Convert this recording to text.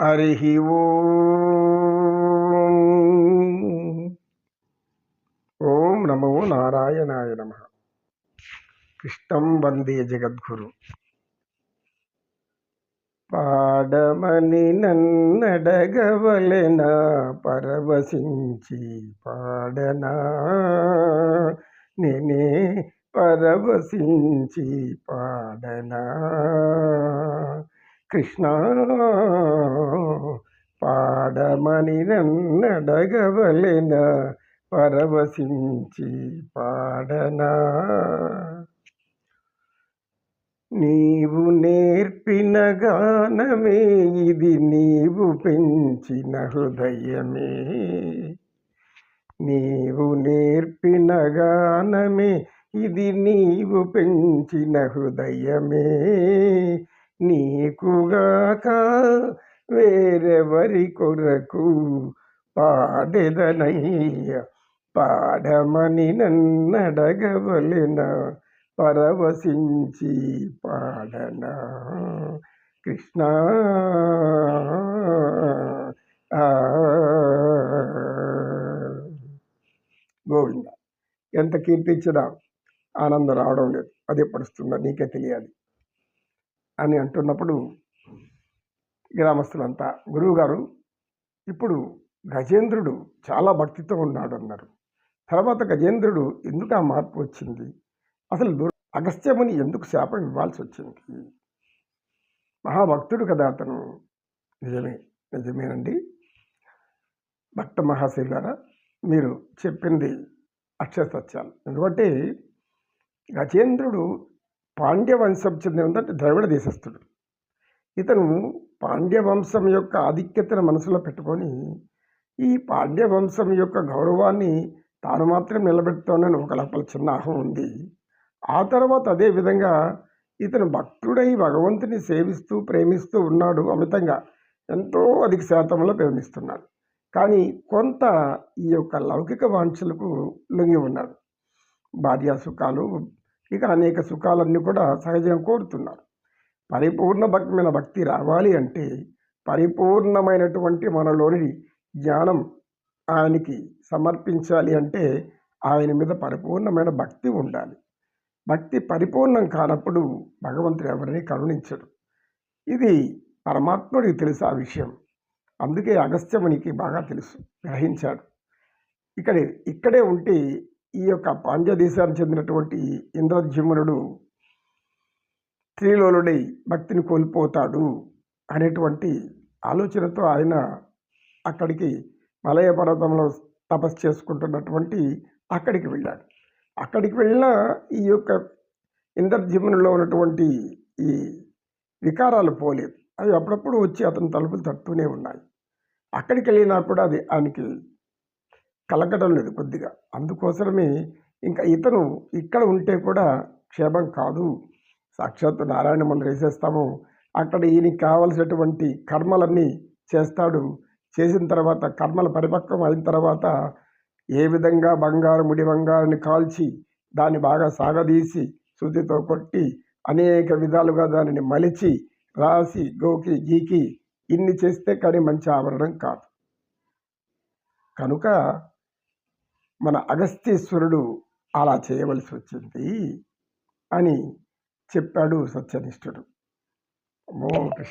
హరి ఓం ఓం నమో నారాయణాయ నమ. కృష్ణం వందే జగద్గురు. పాడమని నన్నడగవలెన పరవశించి పాడనా? నేనే పరవశించి పాడనా? కృష్ణ పాడమని నన్నడగవలెన పరవశించి పాడనా. నీవు నేర్పిన గానమే ఇది నీవు పెంచిన హృదయమే. నీవు నేర్పిన గానమే ఇది నీవు పెంచిన హృదయమే. నీకుగాక వేరెవరి కొరకు పాడెదనయ్య. పాడమని నన్నడగవలెన పరవశించి పాడనా. కృష్ణ. గోవింద ఎంత కీర్తించినా ఆనందం రావడం లేదు. అది పడుస్తుందా? నీకే తెలియాలి. అని అంటున్నప్పుడు గ్రామస్తులంతా గురువుగారు ఇప్పుడు గజేంద్రుడు చాలా భక్తితో ఉన్నాడు అన్నారు తర్వాత గజేంద్రుడు ఎందుకు ఆ మార్పు వచ్చింది? అసలు దుర్ అగస్త్యముని ఎందుకు శాపం ఇవ్వాల్సి వచ్చింది? మహాభక్తుడు కదా అతను. నిజమే నిజమేనండి. భక్త మహాశైలారా మీరు చెప్పింది అక్షర సత్యాలు ఎందుకంటే గజేంద్రుడు పాండ్య వంశం ద్రవిడ దేశస్థుడు. ఇతను పాండ్య వంశం యొక్క ఆధిక్యతను మనసులో పెట్టుకొని ఈ పాండ్య వంశం యొక్క గౌరవాన్ని తాను మాత్రం నిలబెడతానని ఒక లోపల చిన్న అహం ఉంది. ఆ తర్వాత అదే విధంగా ఇతను భక్తుడై భగవంతుని సేవిస్తూ ప్రేమిస్తూ ఉన్నాడు అమితంగా. ఎంతో అధిక శాతంలో ప్రేమిస్తున్నాడు. కానీ కొంత ఈ యొక్క లౌకిక వాంఛలకు లొంగి ఉన్నాడు. భార్యా సుఖాలు ఇక అనేక సుఖాలన్నీ కూడా సహజంగా కోరుతున్నారు. పరిపూర్ణ భక్తమైన భక్తి రావాలి అంటే పరిపూర్ణమైనటువంటి మనలోని జ్ఞానం ఆయనకి సమర్పించాలి అంటే ఆయన మీద పరిపూర్ణమైన భక్తి ఉండాలి. భక్తి పరిపూర్ణం కానప్పుడు భగవంతుడు ఎవరిని కరుణించడు. ఇది పరమాత్ముడికి తెలుసు ఆ విషయం. అందుకే అగస్త్యమునికి బాగా తెలుసు గ్రహించాడు. ఇక్కడ ఇక్కడే ఉంటే ఈ యొక్క పాండ్య దేశానికి చెందినటువంటి ఇంద్రజిమ్నుడు స్త్రీలోలుడై భక్తిని కోల్పోతాడు అనేటువంటి ఆలోచనతో ఆయన అక్కడికి మలయ పర్వతంలో తపస్సు చేసుకుంటున్నటువంటి అక్కడికి వెళ్ళాడు. అక్కడికి వెళ్ళిన ఈ యొక్క ఇంద్రజిమ్నులో ఉన్నటువంటి ఈ వికారాలు పోలేదు. అవి అప్పుడప్పుడు వచ్చి అతని తలుపులు తట్టుతూనే ఉన్నాయి. అక్కడికి వెళ్ళినా కూడా అది ఆయనకి కలగడం లేదు కొద్దిగా. అందుకోసమే ఇంకా ఇతను ఇక్కడ ఉంటే కూడా క్షేమం కాదు. సాక్షాత్తు నారాయణ మందిరం వేసేస్తాము. అక్కడ ఈయనకి కావలసినటువంటి కర్మలన్నీ చేస్తాడు. చేసిన తర్వాత కర్మల పరిపక్వం అయిన తర్వాత ఏ విధంగా బంగారు ముడి బంగారాన్ని కాల్చి దాన్ని బాగా సాగదీసి శుద్ధితో కొట్టి అనేక విధాలుగా దానిని మలిచి రాసి గోకి గీకి ఇన్ని చేస్తే కానీ మంచి ఆవరణం కాదు. కనుక మన అగస్తీశ్వరుడు అలా చేయవలసి వచ్చింది అని చెప్పాడు సత్యనిష్ఠుడు. ఓం కృష్ణ